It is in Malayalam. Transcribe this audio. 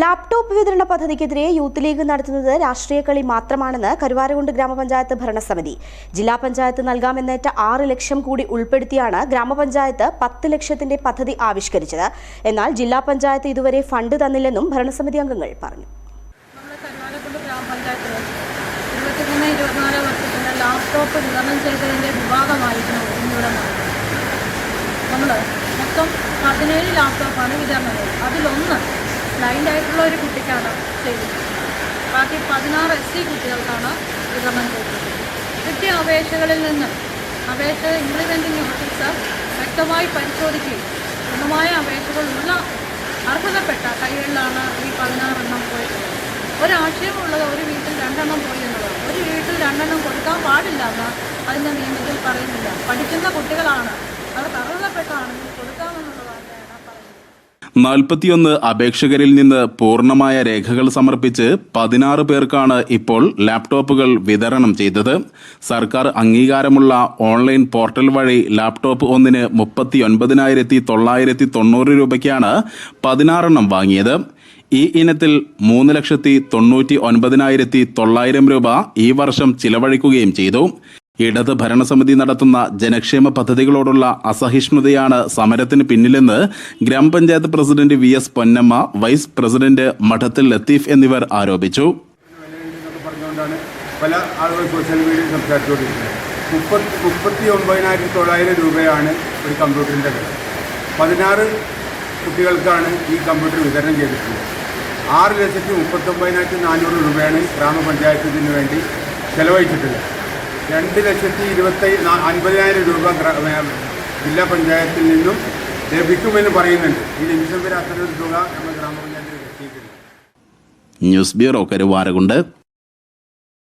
laptop വിതരണ പദ്ധതിക്കെതിരെ യൂത്ത് ലീഗ് നടത്തുന്നത് രാഷ്ട്രീയ കളി മാത്രമാണെന്ന് കരുവാരകുണ്ട് ഗ്രാമപഞ്ചായത്ത് ഭരണസമിതി. ജില്ലാ പഞ്ചായത്ത് നൽകാമെന്നേറ്റ ആറ് ലക്ഷം കൂടി ഉൾപ്പെടുത്തിയാണ് ഗ്രാമപഞ്ചായത്ത് പത്ത് ലക്ഷത്തിന്റെ പദ്ധതി ആവിഷ്കരിച്ചത്. എന്നാൽ ജില്ലാ പഞ്ചായത്ത് ഇതുവരെ ഫണ്ട് തന്നില്ലെന്നും ഭരണസമിതി അംഗങ്ങൾ പറഞ്ഞു. ലാപ്ടോപ്പ് വിതരണം ചെയ്തതിന്റെ വിഭാഗമായിരുന്നു ഇന്നിവിടെ നമ്മൾ മൊത്തം പതിനേഴ് ലാപ്ടോപ്പാണ് വിതരണം അതിലൊന്ന് ആയിട്ടുള്ള ഒരു കുട്ടിക്കാണ് ചെയ്തിട്ടുള്ളത് ബാക്കി പതിനാറ് എസ് സി കുട്ടികൾക്കാണ് വിതരണം ചെയ്തത്. കിട്ടിയ അപേക്ഷകളിൽ നിന്ന് അപേക്ഷ ഇംപ്ലിമെന്റിംഗ് ഓഫീസർ വ്യക്തമായി പരിശോധിക്കുകയും പൂർണമായ അപേക്ഷകളുള്ള അർഹതപ്പെട്ട കൈകളിലാണ് ഈ പതിനാറെണ്ണം പോയിട്ടുള്ളത് ഒരാശയമുള്ളത് ഒരു വീട്ടിൽ രണ്ടെണ്ണം പോയി എന്നുള്ളത് ഒരു വീട്ടിൽ രണ്ടെണ്ണം കൊടുക്കാൻ പാടില്ല എന്ന് അതിന്റെ നിയമത്തിൽ പറയുന്നില്ല. പഠിക്കുന്ന കുട്ടികളാണ്. അവർ അർഹതപ്പെട്ടാണെങ്കിൽ നാൽപ്പത്തിയൊന്ന് അപേക്ഷകരിൽ നിന്ന് പൂർണമായ രേഖകൾ സമർപ്പിച്ച് പതിനാറ് പേർക്കാണ് ഇപ്പോൾ ലാപ്ടോപ്പുകൾ വിതരണം ചെയ്തത്. സർക്കാർ അംഗീകാരമുള്ള ഓൺലൈൻ പോർട്ടൽ വഴി ലാപ്ടോപ്പ് ഒന്നിന് മുപ്പത്തി ഒൻപതിനായിരത്തി തൊള്ളായിരത്തി തൊണ്ണൂറ് രൂപയ്ക്കാണ് പതിനാറെണ്ണം വാങ്ങിയത്. ഈ ഇനത്തിൽ മൂന്ന് ലക്ഷത്തി തൊണ്ണൂറ്റി ഒൻപതിനായിരത്തി തൊള്ളായിരം രൂപ ഈ വർഷം ചിലവഴിക്കുകയും ചെയ്തു. ഇടത് ഭരണസമിതി നടത്തുന്ന ജനക്ഷേമ പദ്ധതികളോടുള്ള അസഹിഷ്ണുതയാണ് സമരത്തിന് പിന്നിലെന്ന് ഗ്രാമപഞ്ചായത്ത് president V S Ponnamma vice president Madathil Latheef എന്നിവർ ആരോപിച്ചു. പല ആളുകൾ സോഷ്യൽ മീഡിയയിൽ സംസാരിച്ചുകൊണ്ടിരിക്കുന്നത്. മുപ്പത്തി മുപ്പത്തി ഒമ്പതിനായിരത്തി തൊള്ളായിരം രൂപയാണ് ഒരു കമ്പ്യൂട്ടറിന്റെ വില. പതിനാറ് കുട്ടികൾക്കാണ് ഈ കമ്പ്യൂട്ടർ വിതരണം ചെയ്തിട്ടുള്ളത്. ആറ് ലക്ഷത്തി മുപ്പത്തൊമ്പതിനായിരത്തി നാനൂറ് രൂപയാണ് ഗ്രാമപഞ്ചായത്തിന് വേണ്ടി ചെലവഴിച്ചിട്ടുള്ളത്. രണ്ട് ലക്ഷത്തി ഇരുപത്തി അൻപതിനായിരം രൂപ ജില്ലാ പഞ്ചായത്തിൽ നിന്നും ലഭിക്കുമെന്ന് പറയുന്നുണ്ട്. ഈ നിമിഷം വരെ അത്തരമൊരു തുക നമ്മുടെ ഗ്രാമപഞ്ചായത്തിൽ എത്തിയിട്ടില്ല. News bureau Karuvarakundu.